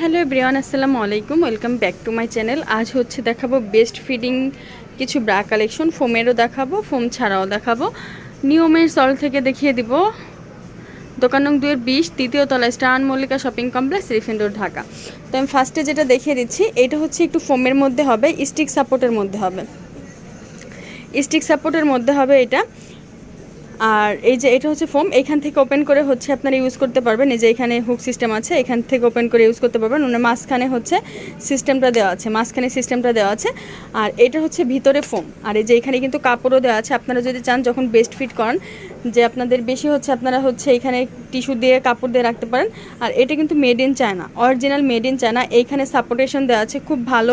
Hello everyone, আসসালামু আলাইকুম। Welcome back to my channel. আজ হচ্ছে দেখাবো বেস্ট ফিডিং কিছু ব্রা কালেকশন। ফোমেরও দেখাবো, ফোম ছাড়াও দেখাবো। নিয়মের সল থেকে দেখিয়ে দিব। দোকান নং দুয়ের বিশ, তৃতীয় তলায় স্টান, মল্লিকা শপিং কমপ্লেক্স, রিফেন্ডোর ঢাকা। তো আমি ফার্স্টে যেটা দেখিয়ে দিচ্ছি, এটা হচ্ছে একটু ফোমের মধ্যে হবে, স্টিক সাপোর্টের মধ্যে হবে। স্টিক সাপোর্টের মধ্যে হবে এটা। আর এই যে এটা হচ্ছে ফোম, এখান থেকে ওপেন করে হচ্ছে আপনারা ইউজ করতে পারবেন। এই যে এখানে হুক সিস্টেম আছে, এখান থেকে ওপেন করে ইউজ করতে পারবেন। মানে মাঝখানে হচ্ছে সিস্টেমটা দেওয়া আছে, মাঝখানে সিস্টেমটা দেওয়া আছে। আর এটা হচ্ছে ভিতরে ফোম আর এই যে এখানে কিন্তু কাপড়ও দেওয়া আছে। আপনারা যদি চান যখন বেস্ট ফিট করেন, যে আপনাদের বেশি হচ্ছে, আপনারা হচ্ছে এখানে টিস্যু দিয়ে কাপড় দিয়ে রাখতে পারেন। আর এটা কিন্তু made in China original made in China এইখানে সাপোর্টেশন দেওয়া আছে। খুব ভালো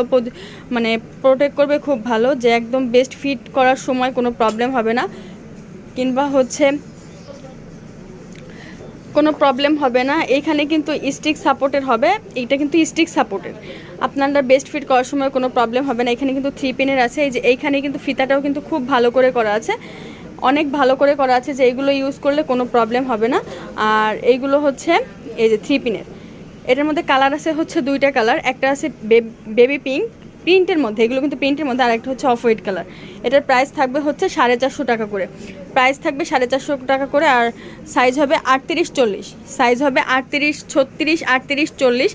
মানে প্রোটেক্ট করবে, খুব ভালো। যে একদম বেস্ট ফিট করার সময় কোনো প্রবলেম হবে না। কিংবা হচ্ছে কোনো প্রবলেম হবে না। এইখানে কিন্তু স্টিক সাপোর্টের হবে। এইটা কিন্তু স্টিক সাপোর্টের আপনারা বেস্ট ফিট করার সময় কোনো প্রবলেম হবে না। এখানে কিন্তু থ্রি পিনের আছে। এই যে এইখানে কিন্তু ফিতাটাও কিন্তু খুব ভালো করে করা আছে। অনেক ভালো করে করা আছে যে এইগুলো ইউজ করলে কোনো প্রবলেম হবে না। আর এইগুলো হচ্ছে এই যে থ্রি পিনের এটার মধ্যে কালার আছে হচ্ছে দুইটা কালার একটা আছে বেবি পিঙ্ক প্রিন্টের মধ্যে, এগুলো কিন্তু প্রিন্টের মধ্যে আরেকটা হচ্ছে অফ হোয়াইট কালার। এটার প্রাইস থাকবে হচ্ছে সাড়ে চারশো টাকা করে। প্রাইস থাকবে সাড়ে চারশো টাকা করে আর সাইজ হবে আটত্রিশ চল্লিশ। সাইজ হবে আটত্রিশ, ছত্রিশ, আটত্রিশ, চল্লিশ।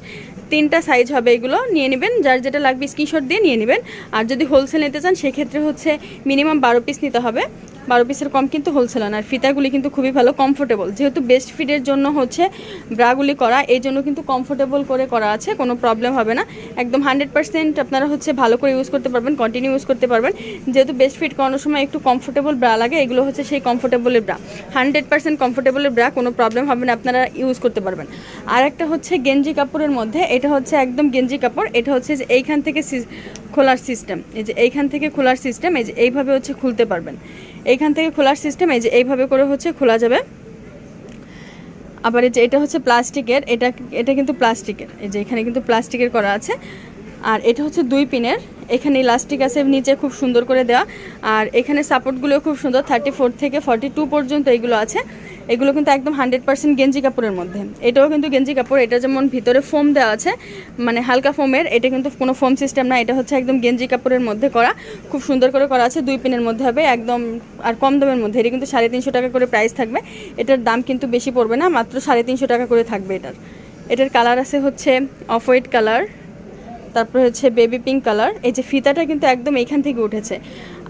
তিনটা সাইজ হবে এগুলো, নিয়ে নেবেন। যার যেটা লাগবে স্ক্রিনশট দিয়ে নিয়ে নেবেন। আর যদি হোলসেল নিতে চান, সেক্ষেত্রে হচ্ছে মিনিমাম বারো পিস নিতে হবে। বারো পিসের কম কিন্তু হোলসেল আর ফিতাগুলি কিন্তু খুবই ভালো কমফোর্টেবল যেহেতু বেস্ট ফিটের জন্য হচ্ছে ব্রাগুলি করা, এই জন্য কিন্তু কমফোর্টেবল করে করা আছে, কোনো প্রবলেম হবে না। একদম হান্ড্রেড পার্সেন্ট আপনারা হচ্ছে ভালো করে ইউজ করতে পারবেন কন্টিনিউ ইউজ করতে পারবেন। যেহেতু বেস্ট ফিট করানোর সময় একটু কমফোর্টেবল ব্রা লাগে, এগুলো হচ্ছে সেই কমফোর্টেবলের ব্রা হান্ড্রেড পার্সেন্ট কমফোর্টেবলের ব্রা কোনো প্রবলেম হবে না, আপনারা ইউজ করতে পারবেন। আর একটা হচ্ছে গেঞ্জি কাপড়ের মধ্যে এটা হচ্ছে একদম গেঞ্জি কাপড়। এটা হচ্ছে যে এইখান থেকে খোলার সিস্টেম এই যে এইখান থেকে খোলার সিস্টেম এই যে এইভাবে হচ্ছে খুলতে পারবেন। এইখান থেকে খোলার সিস্টেম এই যে এইভাবে করে হচ্ছে খোলা যাবে। আবার এই যে এটা হচ্ছে প্লাস্টিকের, এটা এটা কিন্তু প্লাস্টিকের। এই যে এখানে কিন্তু প্লাস্টিকের করা আছে। আর এটা হচ্ছে দুই পিনের। এখানে ইলাস্টিক আছে, নিচে খুব সুন্দর করে দেওয়া। আর এখানে সাপোর্টগুলো খুব সুন্দর। থার্টি ফোর থেকে ফর্টি টু পর্যন্ত এগুলো আছে। এগুলো কিন্তু একদম হান্ড্রেড পার্সেন্ট গেঞ্জি কাপড়ের মধ্যে। এটাও কিন্তু গেঞ্জি কাপড়, এটা যেমন ভিতরে ফোম দেওয়া আছে মানে হালকা ফোমের, এটা কিন্তু কোনো ফোম সিস্টেম না, এটা হচ্ছে একদম গেঞ্জি কাপড়ের মধ্যে করা। খুব সুন্দর করে করা আছে, দুই পিনের মধ্যে হবে, একদম আর কম দামের মধ্যে। এটা কিন্তু সাড়ে তিনশো টাকা করে প্রাইস থাকবে। এটার দাম কিন্তু বেশি পড়বে না, মাত্র সাড়ে তিনশো টাকা করে থাকবে এটার। এটার কালার আছে হচ্ছে অফ হোয়াইট কালার তারপরে হচ্ছে বেবি পিঙ্ক কালার এই যে ফিতাটা কিন্তু একদম এইখান থেকে উঠেছে।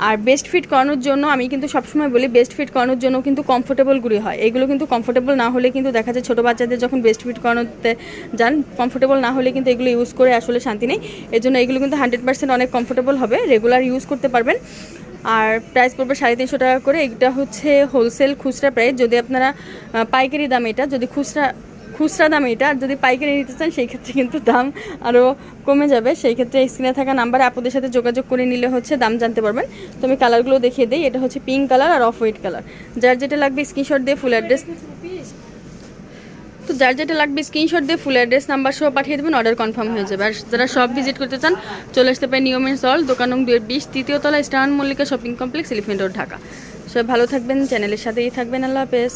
আর বেস্ট ফিট করানোর জন্য আমি কিন্তু সবসময় বলি বেস্ট ফিট করানোর জন্য কিন্তু কমফোর্টেবলগুলি হয়। এগুলো কিন্তু কমফোর্টেবল না হলে কিন্তু দেখা যায় ছোটো বাচ্চাদের যখন বেস্ট ফিট করানোতে যান কমফোর্টেবল না হলে কিন্তু এগুলো ইউজ করে আসলে শান্তি নেই। এর জন্য এগুলো কিন্তু হান্ড্রেড পার্সেন্ট অনেক কমফোর্টেবল হবে রেগুলার ইউজ করতে পারবেন। আর প্রাইস পড়বে সাড়ে তিনশো টাকা করে। এটা হচ্ছে হোলসেল খুচরা প্রাইস যদি আপনারা পাইকারি দাম এটা, যদি খুচরা খুচরা দাম এটা। আর যদি পাইকারি নিতে চান, সেই ক্ষেত্রে কিন্তু দাম আরও কমে যাবে। সেই ক্ষেত্রে স্ক্রিনে থাকা নাম্বারে আপনাদের সাথে যোগাযোগ করে নিলে হচ্ছে দাম জানতে পারবেন। তো আমি কালারগুলো দেখিয়ে দিই। এটা হচ্ছে পিঙ্ক কালার আর অফ হোয়াইট কালার। যার যেটা লাগবে স্ক্রিনশট দিয়ে ফুল অ্যাড্রেস তো যার যেটা লাগবে স্ক্রিনশট দিয়ে ফুল অ্যাড্রেস নাম্বার সহ পাঠিয়ে দেবেন। অর্ডার কনফার্ম হয়ে যাবে। আর যারা সব ভিজিট করতে চান, চলে আসতে পারেন নিয়মের সল দোকান নং দুয়ের বিশ, তৃতীয় তলা স্টান Mallika shopping complex elephant road, Dhaka. সবাই ভালো থাকবেন, চ্যানেলের সাথেই থাকবেন। আল্লাহ হাফেজ।